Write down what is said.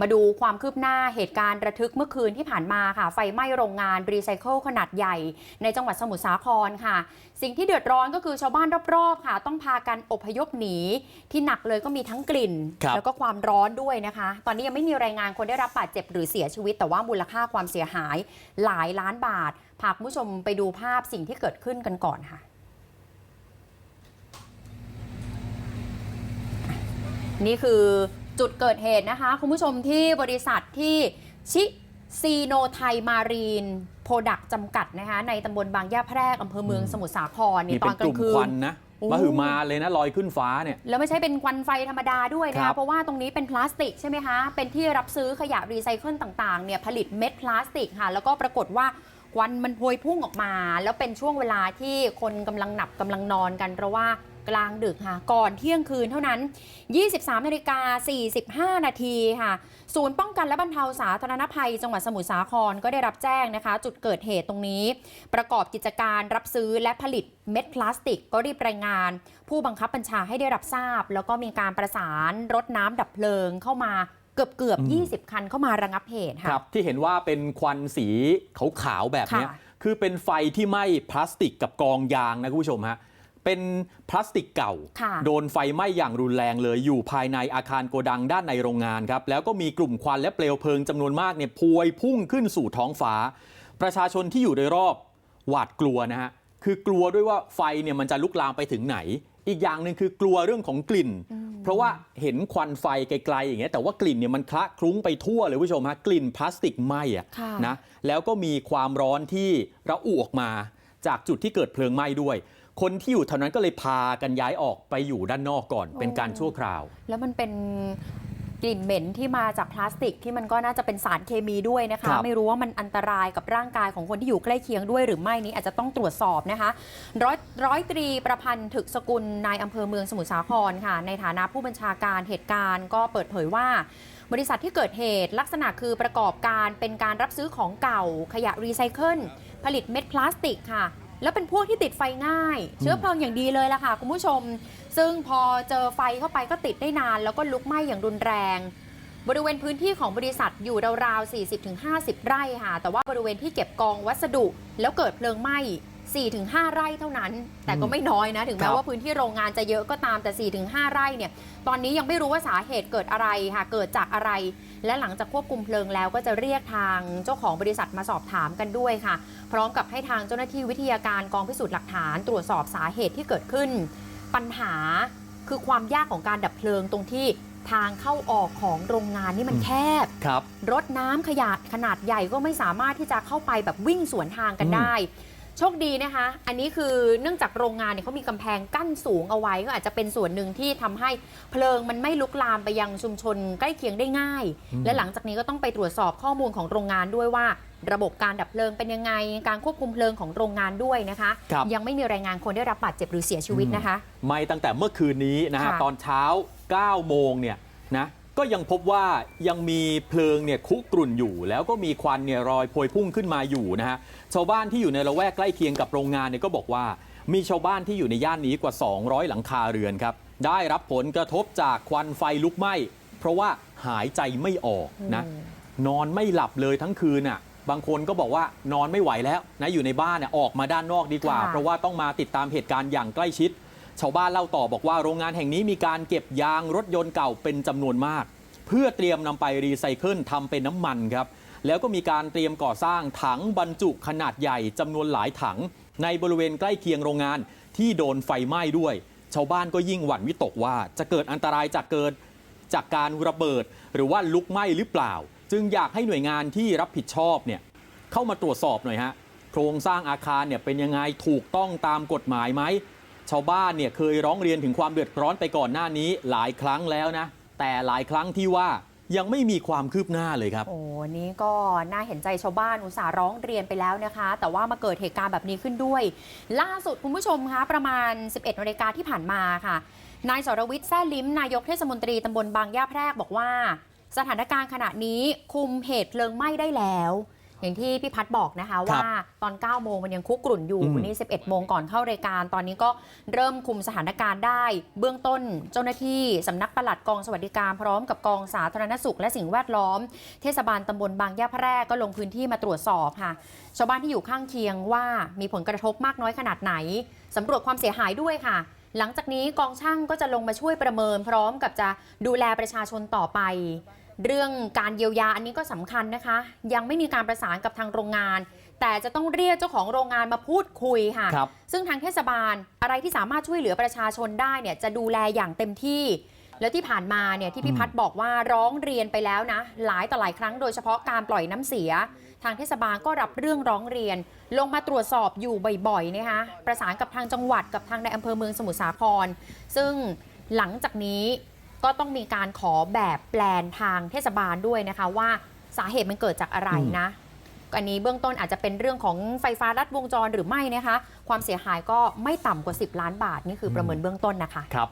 มาดูความคืบหน้าเหตุการณ์ระทึกเมื่อคืนที่ผ่านมาค่ะ ไฟไหม้โรงงานรีไซเคิลขนาดใหญ่ ในจังหวัดสมุทรสาครค่ะ สิ่งที่เดือดร้อนก็คือชาวบ้านรอบๆค่ะ ต้องพากันอพยพหนี ที่หนักเลยก็มีทั้งกลิ่นครับแล้วก็ความร้อนด้วยนะคะ ตอนนี้ยังไม่มีรายงานคนได้รับบาดเจ็บหรือเสียชีวิต แต่ว่ามูลค่าความเสียหายหลายล้านบาทพาคุณผู้ชมไปดูภาพสิ่งที่เกิดขึ้นกันก่อนค่ะนี่คือ จุดเกิดเหตุนะคะ คุณผู้ชมที่บริษัทที่ชิซีโนไทยมารีนโปรดักจำกัดนะคะในตำบลบางย่าแพรกอำเภอเมืองสมุทรสาครนี่นี่ตเป็อนนกกลาลุ่งมคืคนวันนะโอ้มาหือมาเลยนะลอยขึ้นฟ้าเนี่ยแล้วไม่ใช่เป็นควันไฟธรรมดาด้วยนะครัคะบเพราะว่าตรงนี้เป็นพลาสติกใช่ไหมคะ เป็นที่รับซื้อขยะรีไซเคิลต่างๆเนี่ยผลิตเม็ดพลาสติกค่ะ แล้วก็ปรากฏว่าควันมันพวยพุ่งออกมา แล้วเป็นช่วงเวลาที่คนกำลังหนับกำลังนอนกันเพราะว่า กลางดึกค่ะ ก่อนเที่ยงคืนเท่านั้น 23นาฬิกา45 นาทีค่ะ ศูนย์ป้องกันและบรรเทาสาธารณภัย จังหวัดสมุทรสาครก็ได้รับแจ้งนะคะ จุดเกิดเหตุตรงนี้ ประกอบกิจการรับซื้อและผลิตเม็ดพลาสติก ก็รีบรายงาน ผู้บังคับบัญชาให้ได้รับทราบ แล้วก็มีการประสานรถน้ำดับเพลิงเข้ามาเกือบเกือบอืม20 คันเข้ามาระงับเหตุคค่ะรับ ที่เห็นว่าเป็นควันสีขาวๆแบบเนี้ยค่ะคือเป็นไฟที่ไหม้พลาสติกกับกองยางนะคุณผู้ชมฮะ เป็นพลาสติกเก่าค่ะโดนไฟไหม้อย่างรุนแรงเลยอยู่ภายในอาคารโกดังด้านในโรงงานครับแล้วก็มีกลุ่มควันและเปลวเพลิงจำนวนมากเนี่ยพวยพุ่งขึ้นสู่ท้องฟ้า ประชาชนที่อยู่โดยรอบหวาดกลัวนะฮะคือกลัวด้วยว่าไฟเนี่ยมันจะลุกลามไปถึงไหน อีกอย่างหนึ่งคือกลัวเรื่องของกลิ่น เพราะว่าเห็นควันไฟไกลๆอย่างเงี้ยแต่ว่ากลิ่นเนี่ยมันคละคลุ้งไปทั่วเลยคุณผู้ชมฮะกลิ่นพลาสติกไหม้อะค่ะนะแล้วก็มีความร้อนที่ระอุออกมาจากจุดที่เกิดเพลิงไหม้ด้วย คนที่อยู่แถวนั้นก็เลยพากันย้ายออกไปอยู่ด้านนอกก่อน เป็นการชั่วคราว แล้วมันเป็นกลิ่นเหม็นที่มาจากพลาสติกที่มันก็น่าจะเป็นสารเคมีด้วยนะคะ ครับ ไม่รู้ว่ามันอันตรายกับร่างกายของคนที่อยู่ใกล้เคียงด้วยหรือไม่นี้อาจจะต้องตรวจสอบนะคะร้อยร้อยตรีประพันธ์ถึกสกุลนายอำเภอเมืองสมุทรสาครค่ะ ในฐานะผู้บัญชาการเหตุการณ์ก็เปิดเผยว่า บริษัทที่เกิดเหตุลักษณะคือประกอบการเป็นการรับซื้อของเก่าขยะรีไซเคิลผลิตเม็ดพลาสติกค่ะ แล้วเป็นพวกที่ติดไฟง่าย เชื้อเพลิงอย่างดีเลยล่ะค่ะ คุณผู้ชม ซึ่งพอเจอไฟเข้าไปก็ติดได้นาน แล้วก็ลุกไหม้อย่างรุนแรง บริเวณพื้นที่ของบริษัทอยู่ราวๆ 40-50 ไร่ค่ะ แต่ว่าบริเวณที่เก็บกองวัสดุแล้วเกิดเพลิงไหม้ 4-5 ไร่เท่านั้น แต่ก็ไม่น้อยนะ ถึงแม้ครับว่าพื้นที่โรงงานจะเยอะก็ตามแต่ 4-5 ไร่เนี่ย ตอนนี้ยังไม่รู้ว่าสาเหตุเกิดอะไรค่ะ เกิดจากอะไร และหลังจากควบคุมเพลิงแล้วก็จะเรียกทางเจ้าของบริษัทมาสอบถามกันด้วยค่ะ พร้อมกับให้ทางเจ้าหน้าที่วิทยาการกองพิสูจน์หลักฐาน ตรวจสอบสาเหตุที่เกิดขึ้น ปัญหาคือความยากของการดับเพลิงตรงที่ทางเข้าออกของโรงงานนี่มันอืมแคบครับ รถน้ำขยะขนาดใหญ่ก็ไม่สามารถที่จะเข้าไปแบบวิ่งสวนทางกันอืมได้ โชคดีนะคะ อันนี้คือเนื่องจากโรงงานเนี่ยเขามีกำแพงกั้นสูงเอาไว้ก็อาจจะเป็นส่วนหนึ่งที่ทำให้เพลิงมันไม่ลุกลามไปยังชุมชนใกล้เคียงได้ง่าย และหลังจากนี้ก็ต้องไปตรวจสอบข้อมูลของโรงงานด้วยว่า ระบบการดับเพลิงเป็นยังไง การควบคุมเพลิงของโรงงานด้วยนะคะ ครับ ยังไม่มีรายงานคนได้รับบาดเจ็บหรือเสียชีวิตนะคะ ไหม่ตั้งแต่เมื่อคืนนี้นะฮะค่ะ ตอนเช้า 9 โมงเนี่ยนะ ก็ยังพบว่ายังมีเพลิงเนี่ยคุกรุ่นอยู่ แล้วก็มีควันเนี่ยรอยพวยพุ่งขึ้นมาอยู่นะฮะชาวบ้านที่อยู่ในละแวกใกล้เคียงกับโรงงานเนี่ยก็บอกว่า มีชาวบ้านที่อยู่ในย่านนี้กว่า 200 หลังคาเรือนครับได้รับผลกระทบจากควันไฟลุกไหม้ เพราะว่าหายใจไม่ออกนะนอนไม่หลับเลยทั้งคืนอะบางคนก็บอกว่านอนไม่ไหวแล้วนะอยู่ในบ้านเนี่ยออกมาด้านนอกดีกว่า เพราะว่าต้องมาติดตามเหตุการณ์อย่างใกล้ชิด ชาวบ้านเล่าต่อบอกว่าโรงงานแห่งนี้มีการเก็บยางรถยนต์เก่าเป็นจำนวนมาก เพื่อเตรียมนำไปรีไซเคิลทำเป็นน้ำมันครับ แล้วก็มีการเตรียมก่อสร้างถังบรรจุขนาดใหญ่จำนวนหลายถัง ในบริเวณใกล้เคียงโรงงานที่โดนไฟไหม้ด้วย ชาวบ้านก็ยิ่งหวั่นวิตกว่า จะเกิดอันตรายจากเกิดจากการระเบิด หรือว่าลุกไหม้หรือเปล่า จึงอยากให้หน่วยงานที่รับผิดชอบเนี่ยเข้ามาตรวจสอบหน่อยฮะโครงสร้างอาคารเนี่ยเป็นยังไงถูกต้องตามกฎหมายไหม ชาวบ้านเนี่ยเคยร้องเรียนถึงความเดือดร้อนไปก่อนหน้านี้หลายครั้งแล้วนะ แต่หลายครั้งที่ว่ายังไม่มีความคืบหน้าเลยครับ โอ้นี่ก็น่าเห็นใจชาวบ้านอุตส่าห์ร้องเรียนไปแล้วนะคะ แต่ว่ามาเกิดเหตุการณ์แบบนี้ขึ้นด้วย ล่าสุดคุณผู้ชมคะประมาณ 11นาฬิกาที่ผ่านมาค่ะ นายสรวิทย์แซ่ลิ้ม นายกเทศมนตรีตำบลบางย่าแพรกบอกว่า สถานการณ์ขณะนี้คุมเหตุเพลิงไหม้ได้แล้ว อย่างที่พี่พัฒน์บอกนะคะครับว่าตอน 9 โมงมันยังคุกกรุ่นอยู่อืมนี่ 11 โมงก่อนเข้ารายการ ตอนนี้ก็เริ่มคุมสถานการณ์ได้ เบื้องต้นเจ้าหน้าที่สำนักปลัดกองสวัสดิการพร้อมกับกองสาธารณสุขและสิ่งแวดล้อม เทศบาลตำบลบางย่าแพรกก็ลงพื้นที่มาตรวจสอบค่ะ ชาวบ้านที่อยู่ข้างเคียงว่ามีผลกระทบมากน้อยขนาดไหนสำรวจความเสียหายด้วยค่ะหลังจากนี้กองช่างก็จะลงมาช่วยประเมินพร้อมกับจะดูแลประชาชนต่อไป เรื่องการเยียวยาอันนี้ก็สำคัญนะคะ ยังไม่มีการประสานกับทางโรงงาน แต่จะต้องเรียกเจ้าของโรงงานมาพูดคุยค่ะครับซึ่งทางเทศบาลอะไรที่สามารถช่วยเหลือประชาชนได้เนี่ยจะดูแลอย่างเต็มที่ แล้วที่ผ่านมาเนี่ยที่พี่พัฒน์บอกว่าร้องเรียนไปแล้วนะ หลายต่อหลายครั้งโดยเฉพาะการปล่อยน้ำเสีย ทางเทศบาลก็รับเรื่องร้องเรียน ลงมาตรวจสอบอยู่บ่อยๆนะคะประสานกับทางจังหวัดกับทางในอำเภอเมืองสมุทรสาคร ซึ่งหลังจากนี้ ก็ต้องมีการขอแบบแปลนทางเทศบาลด้วยนะคะว่าสาเหตุมันเกิดจากอะไรนะ อันนี้เบื้องต้นอาจจะเป็นเรื่องของไฟฟ้าลัดวงจรหรือไม่นะคะ ความเสียหายก็ไม่ต่ำกว่า 10 ล้านบาท นี่คือประเมินเบื้องต้นนะคะ ครับ